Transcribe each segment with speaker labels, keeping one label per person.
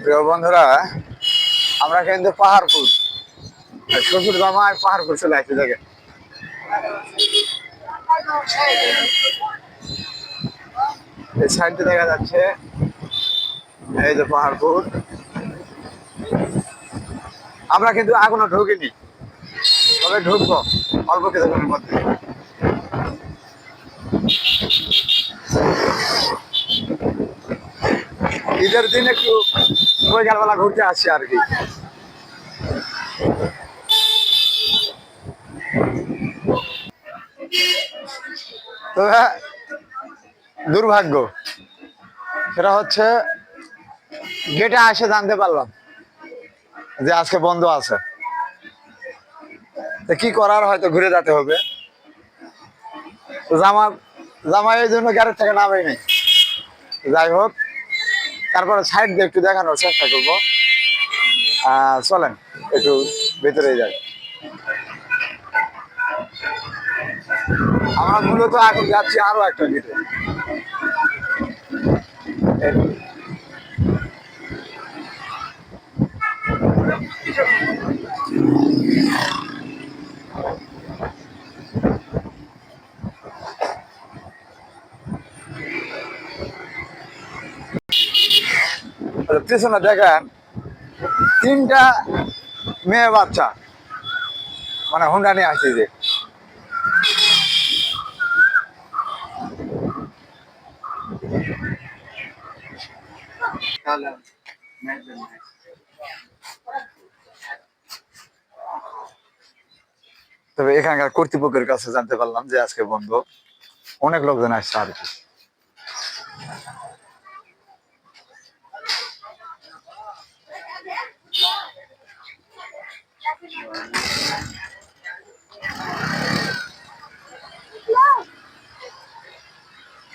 Speaker 1: প্রিয় বন্ধুরা, আমরা কিন্তু পাহাড়পুর আর শ্বশুর জামাই পাহাড়পুর চলে আসছে দেখেন এই সাইডে দেখা যাচ্ছে, এই যে পাহাড়পুর। আমরা কিন্তু এখনও ঢুকিনি, তবে ঢুকবো অল্প কিছুক্ষণের মধ্যে। ঈদের দিন একটু বিকালবেলা ঘুরতে আসছি আর কি। হ্যাঁ, দুর্ভাগ্য। সেটা হচ্ছে গেটে আসে জানতে পারলাম যে আজকে বন্ধ আছে। কি করার হয়তো ঘুরে যেতে হবে। জামা জামা এই জন্য গ্যারেজ থেকে নামেই নেই। যাই হোক তারপরে সাইড দিয়ে একটু দেখানোর চেষ্টা করব। চলেন, একটু ভেতরে যাই। আমরা মূলত এখন যাচ্ছি আরও একটা গেটে। পিছনে দেখেন, তিনটা মেয়ে বাচ্চা মানে হুন্ডা নিয়ে আসছে যে। তবে এখানকার কর্তৃপক্ষের কাছে জানতে পারলাম যে আজকে বন্ধ। অনেক লোকজন আসছে আর কি।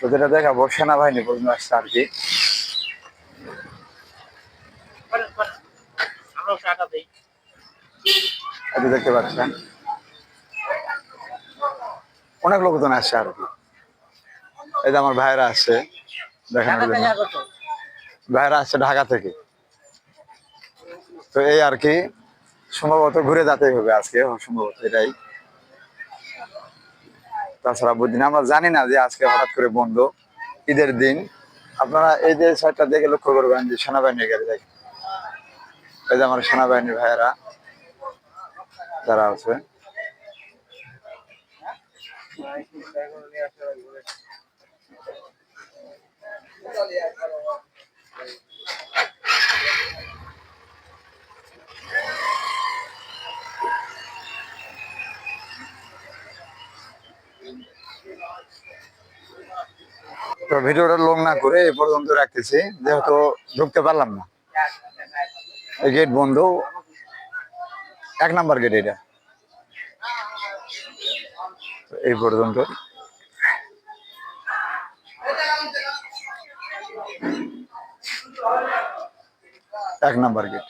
Speaker 1: তো যেটা দেখাবো সেনাবাহিনী পর্যন্ত আসছে আর কি। দেখতে পাচ্ছেন। অনেক লোকজন আসছে আর কি। এই যে আমার ভাইরা আসছে জন্য। ভাইরা আসছে ঢাকা থেকে। তো এই আর কি সম্ভবত ঘুরে যেতেই হবে আজকে সম্ভবত এটাই। তাছাড়া বুঝিন আমরা জানি না যে আজকে হঠাৎ করে বন্ধ, ঈদের দিন। আপনারা এই যে সাইডটা দেখে লক্ষ্য করবেন যে সেনাবাহিনীর গাড়ি দেখেন। এই যে আমার সেনাবাহিনীর ভাইয়েরা যারা আছে। তো ভিডিওটা লং না করে এই পর্যন্ত রাখতেছি, যেহেতু ঢুকতে পারলাম না। এই গেট বন্ধ। এক নাম্বার গেট এটা। এই পর্যন্ত। এক নাম্বার গেট